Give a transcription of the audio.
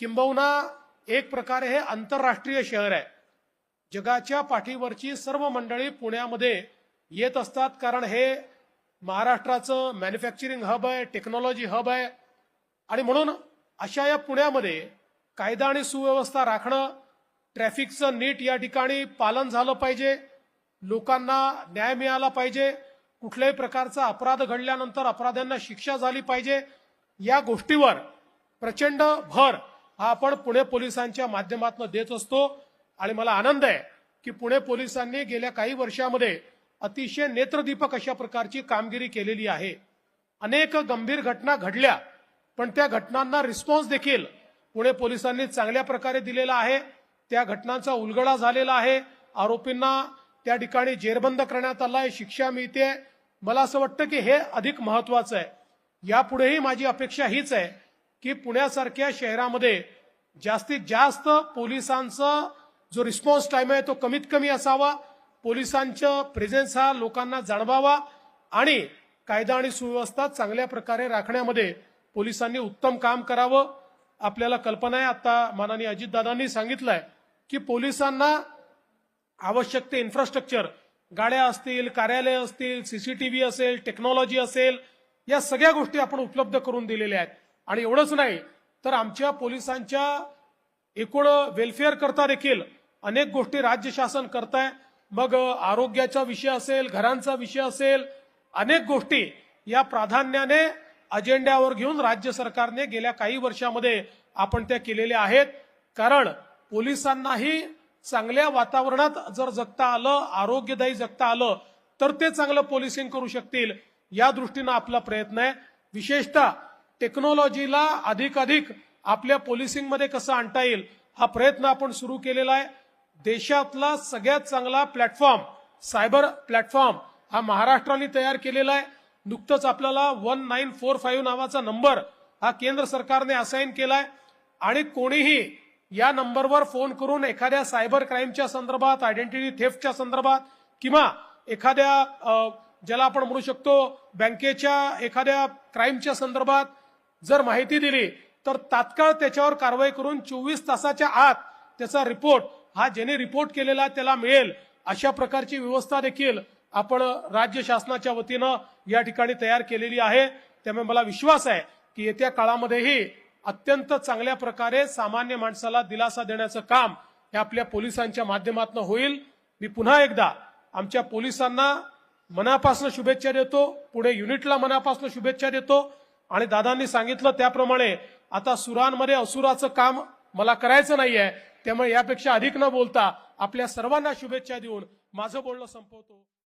किंबहुना एक प्रकारे हे आंतरराष्ट्रीय शहर आहे. जगाच्या पाठीवरची सर्व मंडळी पुण्यामध्ये येत असतात कारण हे महाराष्ट्राचं मॅन्युफॅक्चरिंग हब आहे टेक्नॉलॉजी हब आहे. आणि म्हणून अशा या पुण्यामध्ये कायदा आणि सुव्यवस्था राखणं ट्रॅफिकचं नीट या ठिकाणी पालन झालं पाहिजे. लोकांना न्याय मिळाला पाहिजे. कुठल्याही प्रकारचा अपराध घडल्यानंतर अपराध्यांना शिक्षा झाली पाहिजे. या गोष्टीवर प्रचंड भर हा आपण पुणे पोलिसांच्या माध्यमातून देत असतो. आणि मला आनंद आहे की पुणे पोलिसांनी गेल्या काही वर्षामध्ये अतिशय नेत्रदीपक अशा प्रकारची कामगिरी केलेली आहे. अनेक गंभीर घटना घडल्या पण त्या घटनांना रिस्पॉन्स देखील पुणे पोलिसांनी चांगल्या प्रकारे दिलेला आहे. त्या घटनांचा उलगडा झालेला आहे. आरोपींना त्या ठिकाणी जेरबंद करण्यात आला आहे शिक्षा मिळते मला असं वाटतं की हे अधिक महत्वाचं आहे. यापुढेही माझी अपेक्षा हीच आहे की पुण्यासारख्या शहरामध्ये जास्तीत जास्त पोलिसांचा जो रिस्पॉन्स टाईम आहे तो कमीत कमी असावा. पोलिसांचं प्रेझेन्स हा लोकांना जाणवावा आणि कायदा आणि सुव्यवस्था चांगल्या प्रकारे राखण्यामध्ये पोलिसांनी उत्तम काम करावं. आपल्याला कल्पना आहे आता माननीय अजितदादांनी सांगितलंय की पोलिसांना आवश्यक ते इन्फ्रास्ट्रक्चर गाड्या असतील कार्यालय असतील सीसीटीव्ही असेल टेक्नॉलॉजी असेल या सगळ्या गोष्टी आपण उपलब्ध करून दिलेल्या आहेत. आणि एवढंच नाही तर आमच्या पोलिसांच्या एकूण वेलफेअर करता देखील अनेक गोष्टी राज्य शासन करताय. मग आरोग्याचा विषय असेल घरांचा विषय असेल अनेक गोष्टी या प्राधान्याने अजेंड्यावर घेऊन राज्य सरकारने गेल्या काही वर्षामध्ये आपण त्या केलेल्या आहेत. कारण पोलिसांनाही चांगल्या वातावरणात जर जगता आलं आरोग्यदायी जगता आलं तर ते चांगलं पोलिसिंग करू शकतील. या दृष्टीनं आपला प्रयत्न आहे. विशेषतः टेक्नॉलॉजीला अधिकाधिक आपल्या पोलिसिंगमध्ये कसं आणता येईल हा प्रयत्न आपण सुरू केलेला आहे. देशातला सगळ्यात चांगला प्लॅटफॉर्म सायबर प्लॅटफॉर्म हा महाराष्ट्राने तयार केलेला आहे. नुकतंच आपल्याला वन नाईन फोर फाईव्ह नावाचा नंबर हा केंद्र सरकारने असाईन केलाय. आणि कोणीही या नंबरवर फोन करून एखाद्या सायबर क्राईमच्या संदर्भात आयडेंटिटी थेफ्टच्या संदर्भात किंवा एखाद्या ज्याला आपण म्हणू शकतो बँकेच्या एखाद्या क्राईमच्या संदर्भात जर माहिती दिली तर तात्काळ त्याच्यावर कारवाई करून चोवीस तासाच्या आत त्याचा रिपोर्ट हा ज्याने रिपोर्ट केलेला त्याला मिळेल अशा प्रकारची व्यवस्था देखील आपण राज्य शासनाच्या वतीनं या ठिकाणी तयार केलेली आहे. त्यामुळे मला विश्वास आहे की येत्या काळामध्येही अत्यंत चांगल्या प्रकारे सामान्य माणसाला दिलासा देण्याचं काम हे आपल्या पोलिसांच्या माध्यमातून होईल. मी पुन्हा एकदा आमच्या पोलिसांना मनापासून शुभेच्छा देतो पुढे युनिटला मनापासून शुभेच्छा देतो. आणि दादांनी सांगितलं त्याप्रमाणे आता सुरांमध्ये असुराचं काम मला करायचं नाहीये त्यामुळे यापेक्षा अधिक न बोलता आपल्या सर्वांना शुभेच्छा देऊन माझं बोलणं संपवतो.